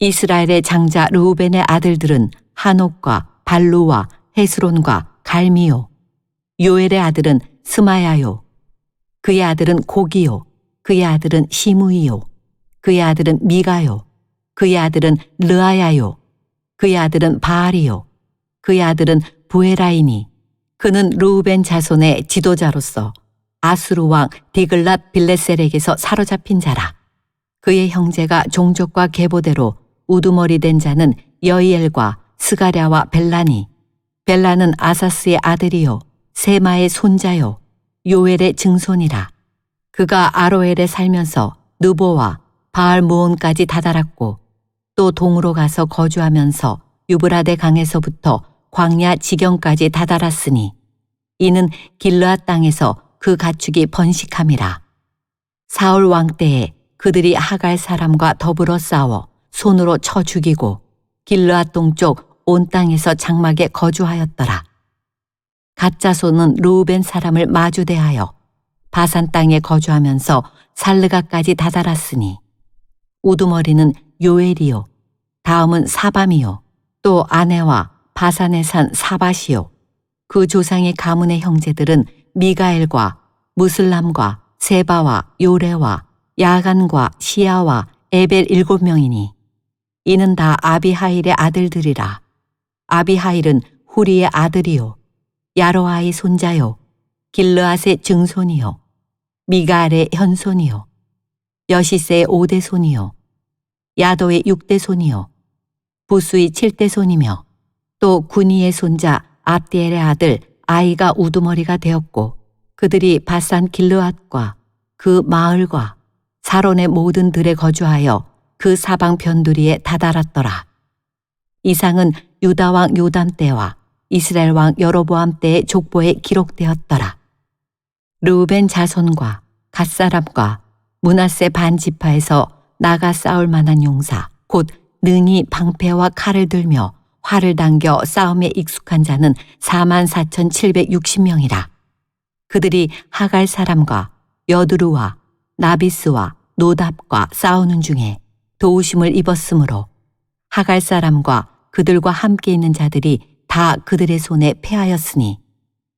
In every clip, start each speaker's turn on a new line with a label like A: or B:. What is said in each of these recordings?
A: 이스라엘의 장자 르우벤의 아들들은 한옥과 발루와 헤스론과 갈미요. 요엘의 아들은 스마야요. 그의 아들은 고기요. 그의 아들은 시무이요. 그의 아들은 미가요. 그의 아들은 르아야요. 그의 아들은 바알이요. 그의 아들은 부에라이니. 그는 루우벤 자손의 지도자로서 아수르 왕 디글랏 빌레셀에게서 사로잡힌 자라. 그의 형제가 종족과 계보대로 우두머리 된 자는 여이엘과 스가랴와 벨라니. 벨라는 아사스의 아들이요. 세마의 손자요. 요엘의 증손이라. 그가 아로엘에 살면서 느보와 바알 모온까지 다다랐고 또 동으로 가서 거주하면서 유브라데 강에서부터 광야 지경까지 다다랐으니 이는 길르앗 땅에서 그 가축이 번식함이라. 사울 왕 때에 그들이 하갈 사람과 더불어 싸워 손으로 쳐 죽이고 길르앗 동쪽 온 땅에서 장막에 거주하였더라. 가짜손은 루우벤 사람을 마주대하여 바산 땅에 거주하면서 살르가까지 다다랐으니 우두머리는 요엘이요 다음은 사밤이요 또 아내와 바산에 산 사바시요 그 조상의 가문의 형제들은 미가엘과 무슬람과 세바와 요레와 야간과 시야와 에벨 일곱 명이니 이는 다 아비하일의 아들들이라. 아비하일은 후리의 아들이요. 야로아의 손자요. 길르앗의 증손이요. 미갈의 현손이요. 여시세의 오대 손이요. 야도의 육대 손이요. 부수의 칠대 손이며 또 군이의 손자 압디엘의 아들 아이가 우두머리가 되었고 그들이 바산 길르앗과 그 마을과 사론의 모든 들에 거주하여 그 사방 변두리에 다다랐더라. 이상은 유다 왕 요담 때와 이스라엘 왕 여로보암 때의 족보에 기록되었더라. 르우벤 자손과 갓 사람과 문하세 반 지파에서 나가 싸울 만한 용사 곧 능히 방패와 칼을 들며 활을 당겨 싸움에 익숙한 자는 4만 4,760명이라. 그들이 하갈 사람과 여드루와 나비스와 노답과 싸우는 중에 도우심을 입었으므로 하갈 사람과 그들과 함께 있는 자들이 다 그들의 손에 패하였으니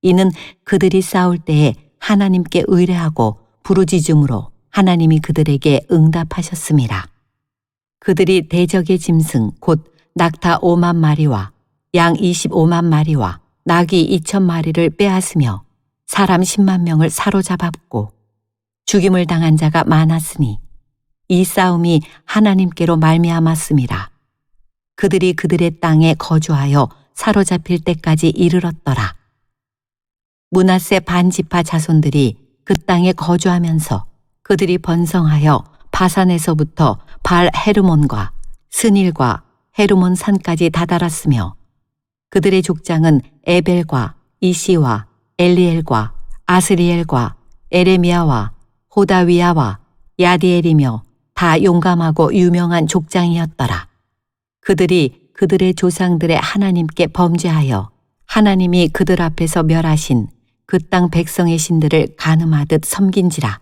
A: 이는 그들이 싸울 때에 하나님께 의뢰하고 부르짖음으로 하나님이 그들에게 응답하셨습니다. 그들이 대적의 짐승 곧 낙타 5만 마리와 양 25만 마리와 낙이 2천 마리를 빼앗으며 사람 10만 명을 사로잡았고 죽임을 당한 자가 많았으니 이 싸움이 하나님께로 말미암았습니다. 그들이 그들의 땅에 거주하여 사로잡힐 때까지 이르렀더라. 문하세 반지파 자손들이 그 땅에 거주하면서 그들이 번성하여 바산에서부터 발 헤르몬과 스닐과 헤르몬 산까지 다다랐으며 그들의 족장은 에벨과 이시와 엘리엘과 아스리엘과 에레미야와 호다위야와 야디엘이며 다 용감하고 유명한 족장이었더라. 그들이 그들의 조상들의 하나님께 범죄하여 하나님이 그들 앞에서 멸하신 그 땅 백성의 신들을 가늠하듯 섬긴지라.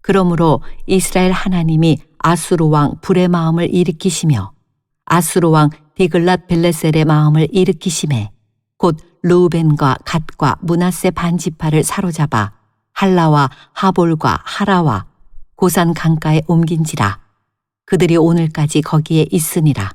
A: 그러므로 이스라엘 하나님이 아수르 왕 불의 마음을 일으키시며 아수르 왕 디글랏 벨레셀의 마음을 일으키심에 곧 루벤과 갓과 문하세 반지파를 사로잡아 할라와 하볼과 하라와 고산 강가에 옮긴지라. 그들이 오늘까지 거기에 있으니라